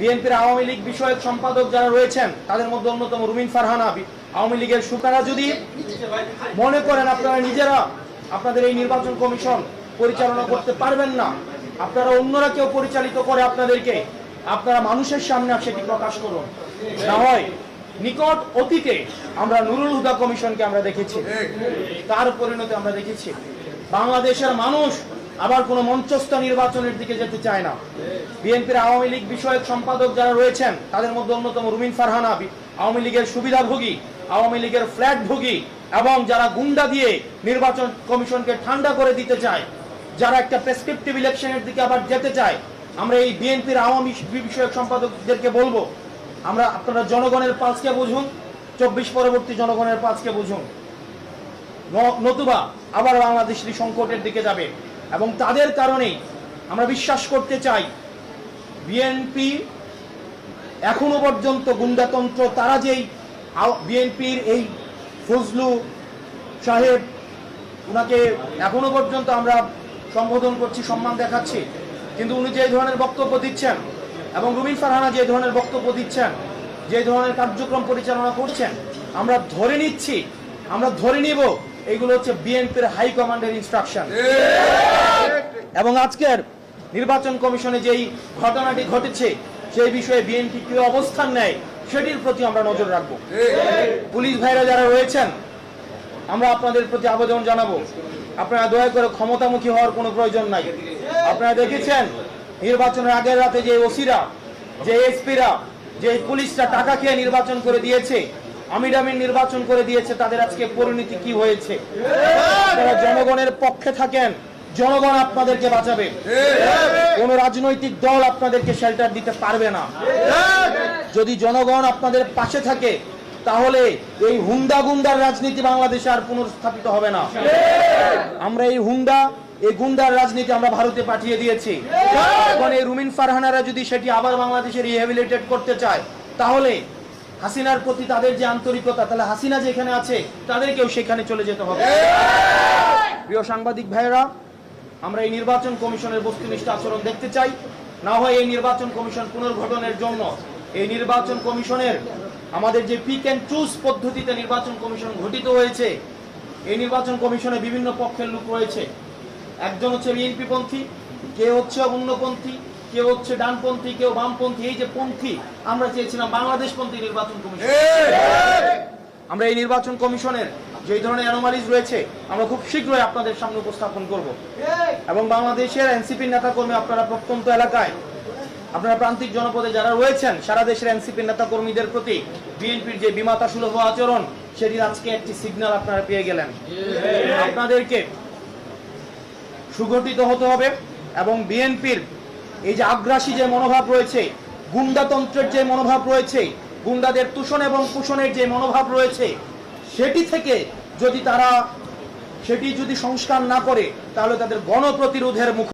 বিএনপির আওয়ামী লীগ বিষয়ক সম্পাদক যারা রয়েছেন, তাদের মধ্যে অন্যতম রুমিন ফারহানা। বি- আওয়ামী লীগের সুতারা যদি মনে করেন আপনারা নিজেরা আপনাদের এই নির্বাচন কমিশন পরিচালনা করতে পারবেন না, আপনারা অন্যরা কেউ পরিচালিত করে আপনাদেরকে, আপনারা মানুষের সামনে সেটি প্রকাশ করুন। না হয় নিকট অতীতে আমরা নুরুল হুদা কমিশনকে আমরা দেখেছি, তার পরিণতি আমরা দেখেছি। বাংলাদেশের মানুষ আবার কোনো মঞ্চস্থ নির্বাচনের দিকে যেতে চায় না। বিএনপির আওয়ামী লীগ বিষয়ক সম্পাদক যারা রয়েছেন, তাদের মধ্যে অন্যতম রুমিন ফারহানা আওয়ামী লীগের সুবিধাভোগী, আওয়ামী লীগের ফ্ল্যাট ভোগী এবং যারা গুন্ডা দিয়ে নির্বাচন কমিশনকে ঠান্ডা করে দিতে চায়, যারা একটা প্রেসক্রিপটিভ ইলেকশনের দিকে আবার যেতে চায়, আমরা এই বিএনপির আওয়ামী বিষয়ক সম্পাদকদেরকে বলব, আমরা আপনারা জনগণের পালসকে বুঝুন, চব্বিশ পরবর্তী জনগণের পালসকে বুঝুন। নতুবা আবার বাংলাদেশের সংকটের দিকে যাবে। এবং তাদের কারণেই আমরা বিশ্বাস করতে চাই বিএনপি এখনও পর্যন্ত গুন্ডাতন্ত্র, তারা যেই বিএনপির এই ফজলু সাহেব ওনাকে এখনও পর্যন্ত আমরা সম্বোধন করছি, সম্মান দেখাচ্ছি। কিন্তু উনি যে ধরনের বক্তব্য দিচ্ছেন এবং রুমিন ফারহানা যে ধরনের বক্তব্য দিচ্ছেন, যে ধরনের কার্যক্রম পরিচালনা করছেন, আমরা ধরে নিচ্ছি, আমরা ধরে নিব এইগুলো হচ্ছে বিএনপির হাই কমান্ডের ইনস্ট্রাকশন এবং আজকের নির্বাচন কমিশনে যেই ঘটনাটি ঘটেছে, সেই বিষয়ে বিএনপি কি অবস্থান নেয়, সেটির প্রতি আমরা নজর রাখব। পুলিশ ভাইরা যারা রয়েছেন, আমরা আপনাদের প্রতি আবেদন জানাব। আপনারা দয়া করে ক্ষমতামুখী হওয়ার কোনো প্রয়োজন নাই। আপনারা দেখেছেন, নির্বাচনের আগের রাতে যে ওসিরা, যে এসপিরা, যে পুলিশরা টাকা খেয়ে নির্বাচন করে দিয়েছে আমিরামিন নির্বাচন করে দিয়েছে, তাদের আজকে পরিণতি কি হয়েছে? আপনারা জনগণের পক্ষে থাকেন, জনগণ আপনাদেরকে বাঁচাবে। কোন রাজনৈতিক দল আপনাদেরকে শেল্টার দিতে পারবে না। যদি জনগণ আপনাদের পাশে থাকে, তাহলে এই হুন্ডা গুন্ডার রাজনীতি বাংলাদেশে আর পুনর্স্থাপিত হবে না। আমরা এই হুন্ডা, এই গুন্ডার রাজনীতি আমরা ভারতে পাঠিয়ে দিয়েছি। এখন এই রুমিন ফারহানারা যদি সেটি আবার বাংলাদেশে রিহেবিলিটেট করতে চায়, তাহলে হাসিনার প্রতি তাদের যে আন্তরিকতা, তাহলে হাসিনা যেখানে আছে, তাদেরকেও সেখানে চলে যেতে হবে। প্রিয় সাংবাদিক ভাইয়েরা, আমরা এই নির্বাচন কমিশনের বস্তুনিষ্ঠ আচরণ দেখতে চাই। না হয় এই নির্বাচন কমিশন পুনর্গঠনের জন্য। এই নির্বাচন কমিশনের আমাদের যে পিক অ্যান্ড চুজ পদ্ধতিতে নির্বাচন কমিশন গঠিত হয়েছে, এই নির্বাচন কমিশনে বিভিন্ন পক্ষের লোক রয়েছে। একজন হচ্ছে বিএনপি পন্থী কেউ হচ্ছে অন্যপন্থী কেউ হচ্ছে ডানপন্থী কেউ বামপন্থী এই যে পন্থী আমরা চেয়েছিলাম বাংলাদেশ পন্থী নির্বাচন কমিশন। আমরা এই নির্বাচন কমিশনের যে ধরনের অ্যানোমালিজ রয়েছে আমরা খুব শীঘ্রই আপনাদের সামনে উপস্থাপন করব। এবং বাংলাদেশের এনসিপি নেতাকর্মী আপনারা প্রত্যন্ত এলাকায় আপনারা প্রান্তিক জনপদে যারা রয়েছেন সারা দেশের এনসিপি নেতাকর্মীদের প্রতি বিএনপির যে বিমাতা সুলভ আচরণ সেটির আজকে একটি সিগন্যাল আপনারা পেয়ে গেলেন। আপনাদেরকে সুগঠিত হতে হবে এবং বিএনপির এই যে আগ্রাসী যে মনোভাব রয়েছে, গুন্ডাতন্ত্রের যে মনোভাব রয়েছে, গুন্ডাদের তুষণ এবং পোষণের যে মনোভাব রয়েছে, সেটি থেকে যদি তারা, সেটি যদি সংস্কার না করে, তাহলে তাদের গণপ্রতিরোধের মুখ